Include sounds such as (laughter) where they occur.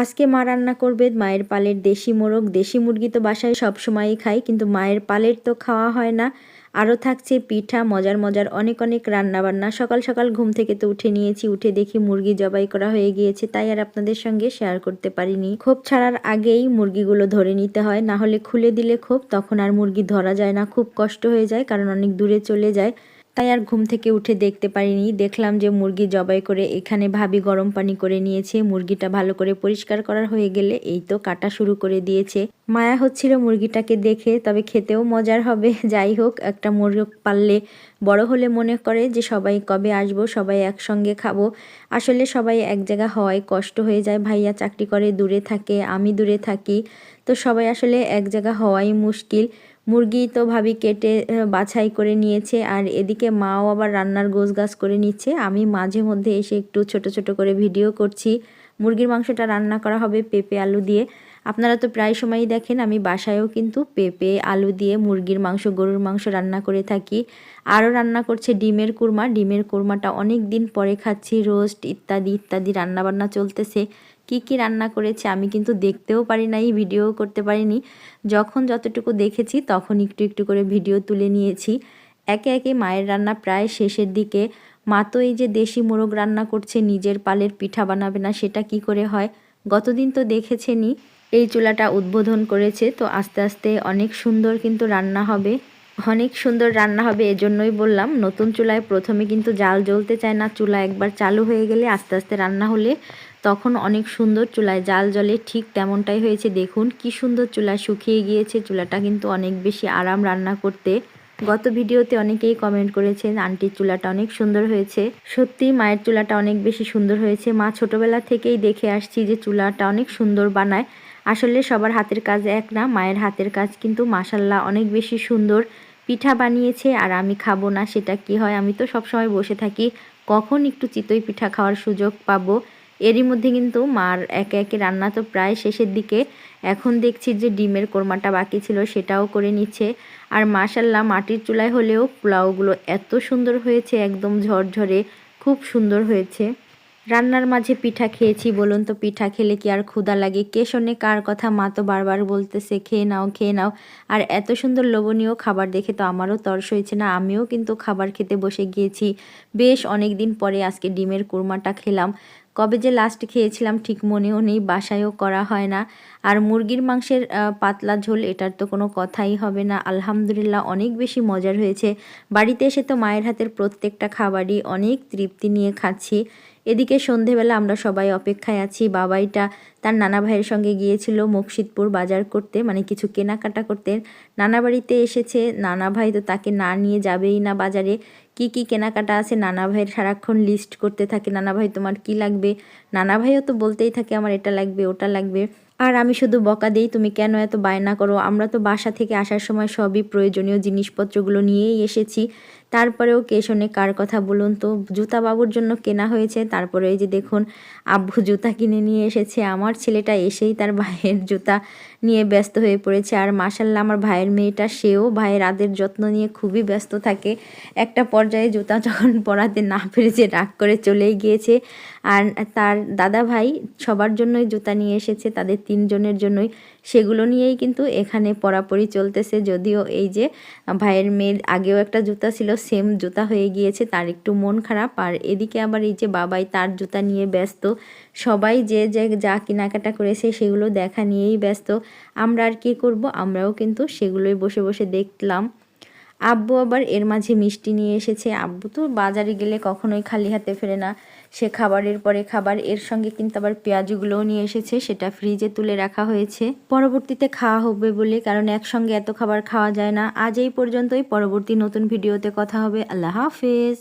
আজকে মা রান্না করবে মায়ের পালের দেশি মোরগ। দেশি মুরগি তো বাসায় সব সময়ই খাই কিন্তু মায়ের পালের তো খাওয়া হয় না। আরও থাকছে পিঠা, মজার মজার অনেক অনেক রান্নাবান্না। সকাল সকাল ঘুম থেকে তো উঠে নিয়েছি, উঠে দেখি মুরগি জবাই করা হয়ে গিয়েছে, তাই আর আপনাদের সঙ্গে শেয়ার করতে পারিনি। খোপ ছাড়ার আগেই মুরগিগুলো ধরে নিতে হয়, না হলে খুলে দিলে খোপ, তখন আর মুরগি ধরা যায় না। খুব কষ্ট হয়ে যায়, কারণ অনেক দূরে চলে যায়। তাই আর ঘুম থেকে উঠে দেখতে পারিনি। দেখলাম যে মুরগি জবাই করে এখানে ভাবি গরম পানি করে নিয়েছে। মুরগিটা ভালো করে পরিষ্কার করার হয়ে গেলে এই তো কাটা শুরু করে দিয়েছে। মায়া হচ্ছিল মুরগিটাকে দেখে, তবে খেতেও মজার হবে। (laughs) যাই হোক, একটা মুরগ পাললে বড় হলে মনে করে যে সবাই কবে আসব, সবাই একসঙ্গে খাব। আসলে সবাই এক জায়গা হওয়ায় কষ্ট হয়ে যায়। ভাইয়া চাকরি করে, দূরে থাকে, আমি দূরে থাকি। তো সবাই আসলে এক জায়গা হওয়াই মুশকিল। মুরগি তো ভাবি কেটে বাছাই করে নিয়েছে আর এদিকে মাও আবার রান্নার গোছ গাছ করে নিচ্ছে। আমি মাঝে মধ্যে এসে একটু ছোট ছোট করে ভিডিও করছি। মুরগির মাংসটা রান্না করা হবে পেঁপে আলু দিয়ে। আপনারা তো প্রায় সময়ই দেখেন, আমি বাসায়ও কিন্তু পেঁপে, আলু দিয়ে মুরগির মাংস, গরুর মাংস রান্না করে থাকি। আরও রান্না করছে ডিমের কুরমা। ডিমের কুরমাটা অনেক দিন পরে খাচ্ছি, রোস্ট ইত্যাদি ইত্যাদি রান্নাবান্না চলতেছে। কি কি রান্না করেছে আমি কিন্তু দেখতেও পারি নাই ভিডিও করতে পারিনি। যখন যতটুকু দেখেছি তখন একটু একটু করে ভিডিও তুলে নিয়েছি। একে একে মায়ের রান্না প্রায় শেষের দিকে। মা তো এই যে দেশি মোরগ রান্না করছে, নিজের পালের পিঠা বানাবে না, সেটা কি করে হয়? গতদিন তো দেখেছেনি এই চুলাটা উদ্বোধন করেছে, তো আস্তে আস্তে অনেক সুন্দর কিন্তু রান্না হবে। অনেক সুন্দর রান্না হবে এজন্যই বললাম। নতুন চুলায় প্রথমে কিন্তু জাল জ্বলতে চায় না, চুলা একবার চালু হয়ে গেলে আস্তে আস্তে রান্না হলে তখন অনেক সুন্দর চুলায় জাল জলে ঠিক তেমনটাই হয়েছে, দেখুন কি সুন্দর চুলা শুকিয়ে গিয়েছে। চুলাটা কিন্তু অনেক বেশি আরাম রান্না করতে। গত ভিডিওতে অনেকেই কমেন্ট করেছেন আন্টির চুলাটা অনেক সুন্দর হয়েছে। সত্যি, মায়ের চুলাটা অনেক বেশি সুন্দর হয়েছে। মা ছোটবেলা থেকেই দেখে আসছি যে চুলাটা অনেক সুন্দর বানায়। আসলে সবার হাতের কাজ এক না, মায়ের হাতের কাজ কিন্তু মাসাল্লাহ অনেক বেশি সুন্দর। পিঠা বানিয়েছে আর আমি খাব না, সেটা কি হয়? আমি তো সবসময় বসে থাকি, কখন একটু চিতই পিঠা খাওয়ার সুযোগ পাবো? এরই মধ্যে কিন্তু মার একে একে রান্না তো প্রায় শেষের দিকে। এখন দেখছি যে ডিমের কোরমাটা বাকি ছিল, সেটাও করে নিচ্ছে। আর মাশাল্লাহ মাটির চুলায় হলেও পোলাওগুলো এত সুন্দর হয়েছে, একদম ঝরঝরে, খুব সুন্দর হয়েছে। রান্নার মাঝে পিঠা খেয়েছি, বলুন তো পিঠা খেলে কি আর ক্ষুদা লাগে? কে শোনে কার কথা? মা তো বারবার বলতেছে, খেয়ে নাও খেয়ে নাও। আর এত সুন্দর লোভনীয় খাবার দেখে তো আমারও তর্স হয়েছে না, আমিও কিন্তু খাবার খেতে বসে গিয়েছি। বেশ অনেক দিন পরে আজকে ডিমের কুরমাটা খেলাম। কবে যে লাস্ট খেয়েছিলাম ঠিক মনেও নেই, বাসায়ও করা হয় না। আর মুরগির মাংসের পাতলা ঝোল, এটার তো কোনো কথাই হবে না। আলহামদুলিল্লাহ অনেক বেশি মজার হয়েছে। বাড়িতে এসে তো মায়ের হাতের প্রত্যেকটা খাবারই অনেক তৃপ্তি নিয়ে খাচ্ছি। এদিকে সন্ধেবেলা আমরা সবাই অপেক্ষায় আছি। বাবাইটা তার নানা ভাইয়ের সঙ্গে গিয়েছিল মুকশিদপুর বাজার করতে মানে কিছু কেনাকাটা করতে। নানা বাড়িতে এসেছে। নানা ভাই তো তাকে না নিয়ে যাবেই না বাজারে। কি কি কেনাকাটা আছে? নানা ভাইয়ের সারাক্ষণ লিস্ট করতে থাকে। নানা ভাই, তোমার কি লাগবে? নানা ভাইও তো বলতেই থাকে, আমার এটা লাগবে, ওটা লাগবে। আর আমি শুধু বকা দিই, তুমি কেন এত বায়না করো? আমরা তো বাসা থেকে আসার সময় সবই প্রয়োজনীয় জিনিসপত্রগুলো নিয়েই এসেছি। তারপরেও কে শোনে, কার কথা বলুন তো? জুতা বাবুর জন্য কেনা হয়েছে, তারপরে এই যে দেখুন, আব্বু জুতা কিনে নিয়ে এসেছে। আমার ছেলেটা এসেই তার ভাইয়ের জুতা নিয়ে ব্যস্ত হয়ে পড়েছে। আর মাসাল্লাহ আমার ভাইয়ের মেয়েটা, সেও ভাইয়ের আদের যত্ন নিয়ে খুবই ব্যস্ত থাকে। একটা পর্যায়ে জুতা যখন পরাতে না পেরেছে, রাগ করে চলেই গিয়েছে। আর তার দাদা ভাই সবার জন্যই জুতা নিয়ে এসেছে, তাদের তিনজনের জন্যই। সেগুলো নিয়েই কিন্তু এখানে পরাপরি চলতেছে। যদিও এই যে ভাইয়ের মেয়ের আগেও একটা জুতা ছিল সেম জুতা হয়ে গিয়েছে, তার একটু মন খারাপ। আর এদিকে আবার এই যে বাবাই তার জুতা নিয়ে ব্যস্ত। সবাই যে যে যা কেনাকাটা করেছে সেগুলো দেখা নিয়েই ব্যস্ত। আমরা আর কি করব? আমরাও কিন্তু সেগুলোই বসে বসে দেখলাম। আব্বু আবার এর মাঝে মিষ্টি নিয়ে এসেছে। আব্বু তো বাজারে গেলে কখনোই খালি হাতে ফেরে না। সে খাবারের পরে খাবার, এর সঙ্গে কিন্তু আবার পেঁয়াজগুলোও নিয়ে এসেছে, সেটা ফ্রিজে তুলে রাখা হয়েছে। পরবর্তীতে খাওয়া হবে বলে, কারণ একসঙ্গে এত খাবার খাওয়া যায় না। আজ এই পর্যন্তই, পরবর্তী নতুন ভিডিওতে কথা হবে। আল্লাহ হাফেজ।